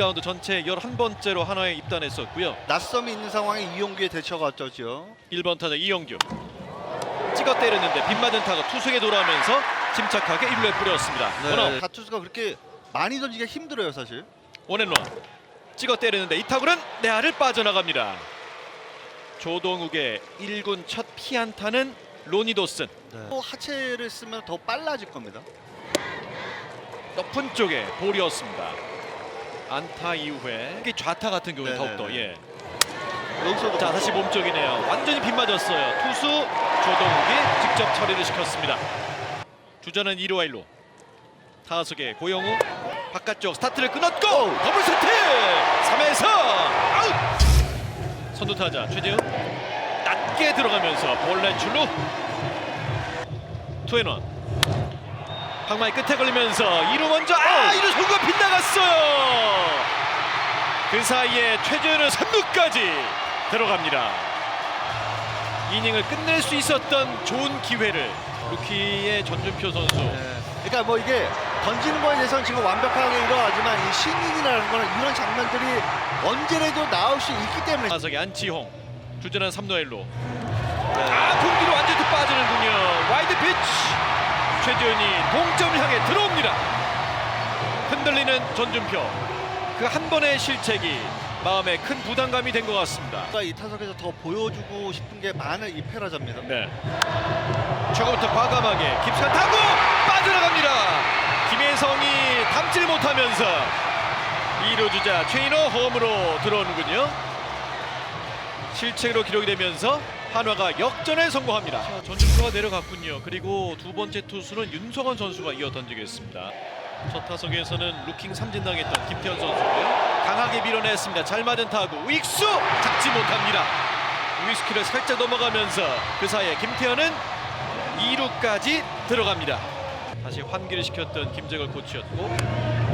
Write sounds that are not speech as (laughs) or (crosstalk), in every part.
라운드 전체 11번째로 한화에 입단했었고요. 낯섦이 있는 상황에 이용규의 대처가 어쩌죠? 1번 타자 이영규 찍어 때렸는데 빗맞은 타가 투수에게 돌아오면서 침착하게 1루에 뿌렸습니다. 원아웃 네. 다투수가 그렇게 많이 던지기가 힘들어요 사실. 원앤원 찍어 때리는데 이 타구는 내야를 빠져나갑니다. 조동욱의 1군 첫 피안타는 로니 도슨 또 하체를 쓰면 더 빨라질 겁니다. 높은 쪽에 볼이었습니다. 안타 이후에 특히 좌타 같은 경우는 네네네. 더욱더 예. 여기서도 자 다시 몸쪽이네요. 완전히 빗맞았어요. 투수 조동욱이 직접 처리를 시켰습니다. 주자는 2루 1루. 타석에 고영우 바깥쪽 스타트를 끊었고 더블 스트 3에서 아웃. 선두 타자 최재훈 낮게 들어가면서 볼넷 출루. 투앤원 방망이 끝에 걸리면서 2루 먼저 아 2루 송구가 빗나갔어요. 그 사이에 최재훈은 3루까지 들어갑니다. 이닝을 끝낼 수 있었던 좋은 기회를 루키의 전준표 선수. 네. 그러니까 뭐 이게 던지는 거에 대해서는 지금 완벽하게 일어나지만 이 신인이라는 거는 이런 장면들이 언제라도 나올 수 있기 때문에. 타석의 안치홍 주전은 3루 1루 아 공기로 완전히 빠지는군요. 와이드 피치. 최재훈이 동점을 향해 들어옵니다. 흔들리는 전준표 그 한 번의 실책이 마음에 큰 부담감이 된 것 같습니다 이 타석에서 더 보여주고 싶은 게 많은 이 페라자입니다. 네. 초반부터 과감하게 깊숙한 타구 빠져나갑니다. 김혜성이 담질 못하면서 2루 주자 최인호 홈으로 들어오는군요. 실책으로 기록이 되면서 한화가 역전에 성공합니다. 전준표가 내려갔군요. 그리고 두 번째 투수는 윤성원 선수가 이어 던지겠습니다. 첫 타석에서는 루킹 삼진당했던 김태현 선수고요. 강하게 밀어냈습니다. 잘 맞은 타구 우익수 잡지 못합니다. 우익수키를 살짝 넘어가면서 그 사이에 김태현은 2루까지 들어갑니다. 다시 환기를 시켰던 김재걸 코치였고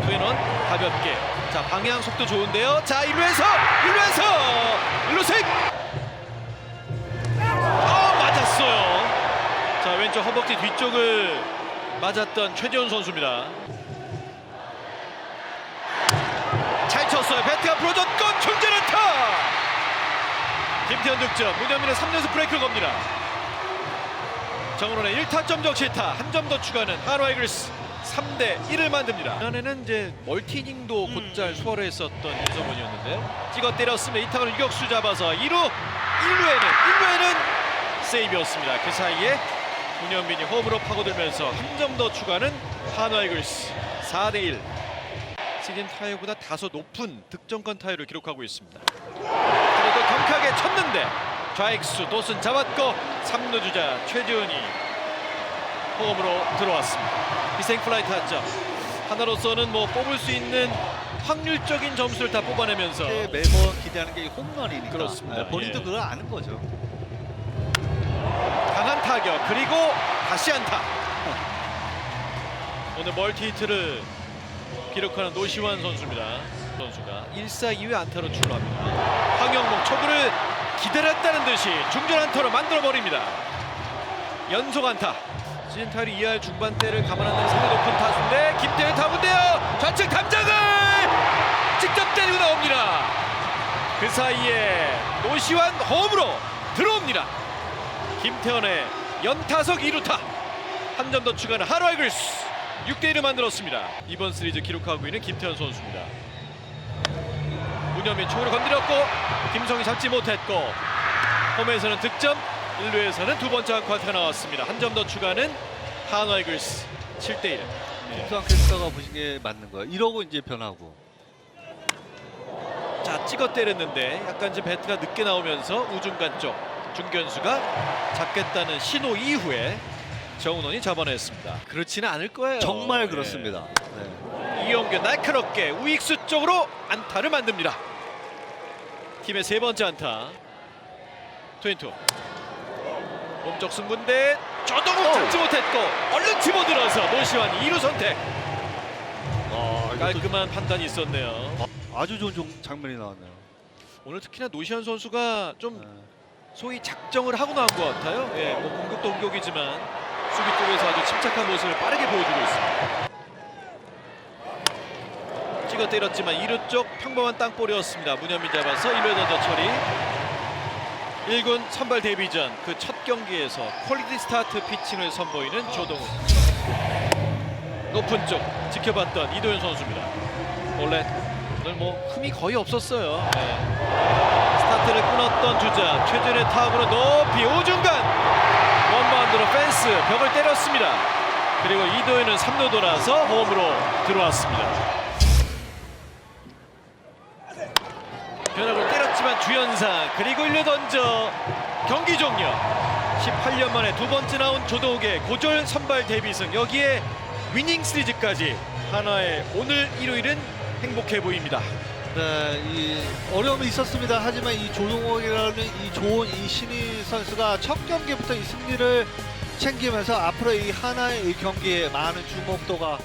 투앤원 가볍게 자 방향 속도 좋은데요. 자 1루에서 1루에서 1루 색. 아 맞았어요. 자 왼쪽 허벅지 뒤쪽을 맞았던 최재훈 선수입니다. 잘 쳤어요. 배트가 부러졌고 충전한타. 김태현 득점. 문현민의 3연속 브레이크를 겁니다. 정은원의 1타점 적시타 한 점 더 추가하는 한화 이글스 3대 1을 만듭니다. 전에는 이제 멀티닝도 곧잘 수월했었던 윤성원이었는데요. 찍어 때렸으면 이타을 유격수 잡아서 2루 1루에는 1루에는 세이브였습니다. 그 사이에 문현민이 홈으로 파고들면서 한 점 더 추가하는 한화 이글스 4대 1. 시즌 타율보다 다소 높은 득점권 타율을 기록하고 있습니다. 그래도 경쾌하게 쳤는데 좌익수 도슨 잡았고 3루 주자 최지훈이 홈으로 들어왔습니다. 희생 플라이 타점. 하나로서는 뭐 뽑을 수 있는 확률적인 점수를 다 뽑아내면서 매번 기대하는 게이 홈런이니까 그렇습니다. 네, 본인도 예. 그걸 아는 거죠. 강한 타격 그리고 다시 안타. (laughs) 오늘 멀티 히트를 기록하는 노시환 선수입니다. 선수가 1사 2회 안타로 출루합니다. 황영목 초구를 기다렸다는 듯이 중전 안타로 만들어 버립니다. 연속 안타. 시즌 타율이 2할 중반대를 감안한다는 상당히 높은 타수인데 김태현 타구인데요. 좌측 담장을 직접 때리고 나옵니다. 그 사이에 노시환 홈으로 들어옵니다. 김태현의 연타석 2루타 한 점 더 추가하는 하루 이글스 6대 1을 만들었습니다. 이번 시리즈 기록하고 있는 김태현 선수입니다. 문현민 총으로 건드렸고 김성희 잡지 못했고 홈에서는 득점 1루에서는 두 번째 안타가 나왔습니다. 한 점 더 추가하는 한화 이글스 7대 1. 김수환 캐스터가 보시기에 맞는 거예요. 이러고 이제 변하고. 자 찍어 때렸는데 약간 이제 배트가 늦게 나오면서 우중간 쪽 중견수가 잡겠다는 신호 이후에 정은원이 잡아냈습니다. 그렇지는 않을 거예요. 정말 예. 그렇습니다. 네. 이용규 날카롭게 우익수 쪽으로 안타를 만듭니다. 팀의 세 번째 안타. 트윈투. 몸쪽 승부인데 조동욱 잡지 못했고 얼른 집어들어서 노시환 2루 선택. 아, 이것도 깔끔한 판단이 있었네요. 아주 좋은 종- 장면이 나왔네요. 오늘 특히나 노시환 선수가 좀 네. 소위 작정을 하고 나온 것 같아요. 예, 뭐 공격도 공격이지만 수비 쪽에서 아주 침착한 모습을 빠르게 보여주고 있습니다. 찍어 때렸지만 2루 쪽 평범한 땅볼이었습니다. 문현민 잡아서 1루에 던져 처리. 1군 선발 데뷔전 그 첫 경기에서 퀄리티 스타트 피칭을 선보이는 조동훈. 높은 쪽 지켜봤던 이도현 선수입니다. 원래 오늘 뭐 흠이 거의 없었어요. 네. 스타트를 끊었던 주자 최준의 타구로 높이 오중간 원바운드로 펜스 벽을 때렸습니다. 그리고 이도현은 3루 돌아서 홈으로 들어왔습니다. 변화를 때렸지만 주연상 그리고 1루 던져 경기 종료 18년 만에 두 번째 나온 조동욱의 고졸 선발 데뷔승 여기에 위닝 시리즈까지 하나의 오늘 일요일은 행복해 보입니다. 네, 이 어려움이 있었습니다. 하지만 이 조동욱이라는 이 좋은 이 신인 선수가 첫 경기부터 이 승리를 챙기면서 앞으로 이 하나의 이 경기에 많은 주목도가